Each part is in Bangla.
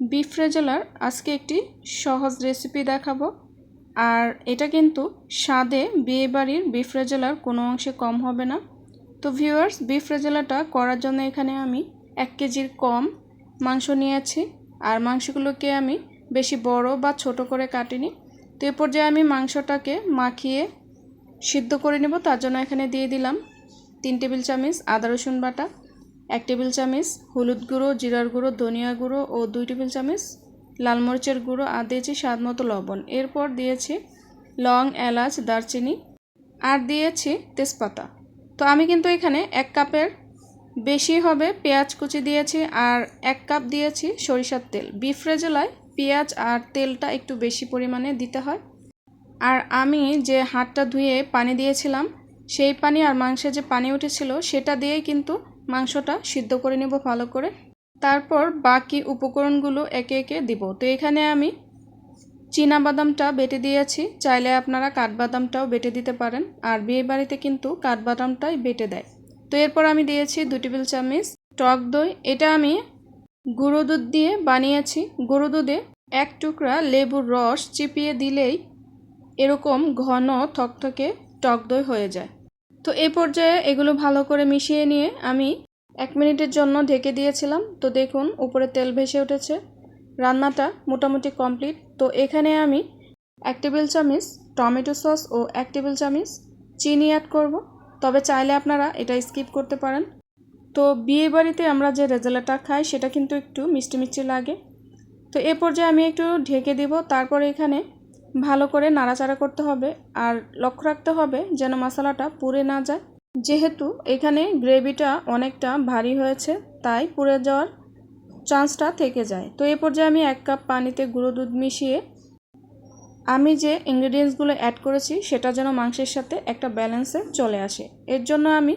বিফ রেজালার আজকে একটি সহজ রেসিপি দেখাবো। আর এটা কিন্তু স্বাদে বিয়েবাড়ির বিফ রেজালার কোনো অংশে কম হবে না। তো ভিউয়ার্স বিফ রেজালাটা করার জন্য এখানে আমি এক কেজির কম মাংস নিয়েছি। আর মাংসগুলোকে আমি বেশি বড় বা ছোট করে কাটিনি। তো এ পর্যায়ে আমি মাংসটাকে মাখিয়ে সিদ্ধ করে নেব। তার জন্য এখানে দিয়ে দিলাম তিন টেবিল চামচ আদা রসুন বাটা। এক টেবিল চামচ, হলুদ গুঁড়ো, জিরার গুঁড়ো, ধনিয়া গুঁড়ো ও দুই টেবিল চামচ, লাল মরিচের গুঁড়ো আর দিয়েছি স্বাদ মতো লবণ। এরপর দিয়েছি লং, এলাচ, দারচিনি আর দিয়েছি তেজপাতা। তো আমি কিন্তু এখানে এক কাপের বেশি হবে পেঁয়াজ কুচি দিয়েছি আর এক কাপ দিয়েছি সরিষার তেল। বিফ রেজলায় পেঁয়াজ আর তেলটা একটু বেশি পরিমাণে দিতে হয়। আর আমি যে হাতটা ধুয়ে পানি দিয়েছিলাম, সেই পানি আর মাংসে যে পানি উঠেছিল, সেটা দিয়েই কিন্তু মাংসটা সিদ্ধ করে নেব ভালো করে। তারপর বাকি উপকরণগুলো একে একে দিব। তো এখানে আমি চীনা বাদামটা বেটে দিয়েছি। চাইলে আপনারা কাঠবাদামটাও বেটে দিতে পারেন। আর বিয়ে বাড়িতে কিন্তু কাঠবাদামটাই বেটে দেয়। তো এরপর আমি দিয়েছি দু টেবিল চামচ টক দই। এটা আমি গুঁড়ো দুধ দিয়ে বানিয়েছি। গুঁড়ো দুধে এক টুকরা লেবুর রস চিপিয়ে দিলেই এরকম ঘন থকথকে টক দই হয়ে যায়। তো এ পর্যায়ে এগুলো ভালো করে মিশিয়ে নিয়ে আমি এক মিনিটের জন্য ঢেকে দিয়েছিলাম। তো দেখুন, উপরে তেল ভেসে উঠেছে। রান্নাটা মোটামুটি কমপ্লিট। তো এখানে আমি এক টেবিল চামচ টমেটো সস ও এক টেবিল চামচ চিনি অ্যাড করব। তবে চাইলে আপনারা এটা স্কিপ করতে পারেন। তো বিয়ে বাড়িতে আমরা যে রেজালাটা খাই, সেটা কিন্তু একটু মিষ্টি মিষ্টি লাগে। তো এ পর্যায়ে আমি একটু ঢেকে দেব। তারপরে এখানে ভালো করে নাড়াচাড়া করতে হবে। আর লক্ষ্য রাখতে হবে যেন মশলাটা পুড়ে না যায়। যেহেতু এখানে গ্রেভিটা অনেকটা ভারী হয়েছে, তাই পুড়ে যাওয়ার চান্সটা থেকে যায়। তো এ পর্যায়ে আমি এক কাপ পানিতে গুঁড়ো দুধ মিশিয়ে আমি যে ইনগ্রেডিয়েন্টসগুলো অ্যাড করেছি, সেটা যেন মাংসের সাথে একটা ব্যালেন্সে চলে আসে। এর জন্য আমি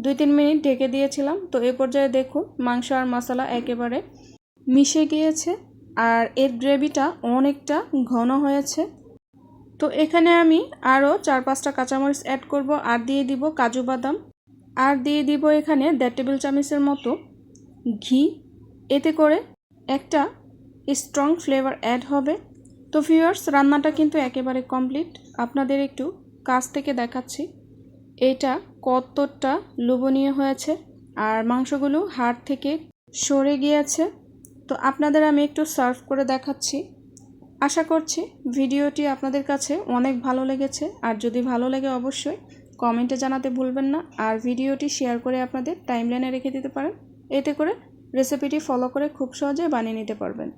দুই তিন মিনিট ঢেকে দিয়েছিলাম। তো এ পর্যায়ে দেখুন, মাংস আর মশলা একেবারে মিশে গিয়েছে। আর এর গ্রেভিটা অনেকটা ঘন হয়েছে। তো এখানে আমি আরও চার পাঁচটা কাঁচামরিচ অ্যাড করব, আর দিয়ে দিব কাজু বাদাম, আর দিয়ে দিব এখানে দেড় টেবিল চামচের মতো ঘি। এতে করে একটা স্ট্রং ফ্লেভার অ্যাড হবে। তো ভিউয়ার্স রান্নাটা কিন্তু একেবারে কমপ্লিট আপনাদের একটু কাছ থেকে দেখাচ্ছি। এটা কতটা লোভনীয় হয়েছে, আর মাংসগুলো হাড় থেকে সরে গিয়েছে। তো আপনাদের আমি একটু সার্ভ করে দেখাচ্ছি। আশা করছি ভিডিওটি আপনাদের কাছে অনেক ভালো লেগেছে। আর যদি ভালো লাগে অবশ্যই কমেন্টে জানাতে ভুলবেন না। আর ভিডিওটি শেয়ার করে আপনাদের টাইমলাইনে রেখে দিতে পারেন। এতে করে রেসিপিটি ফলো করে খুব সহজে বানিয়ে নিতে পারবেন।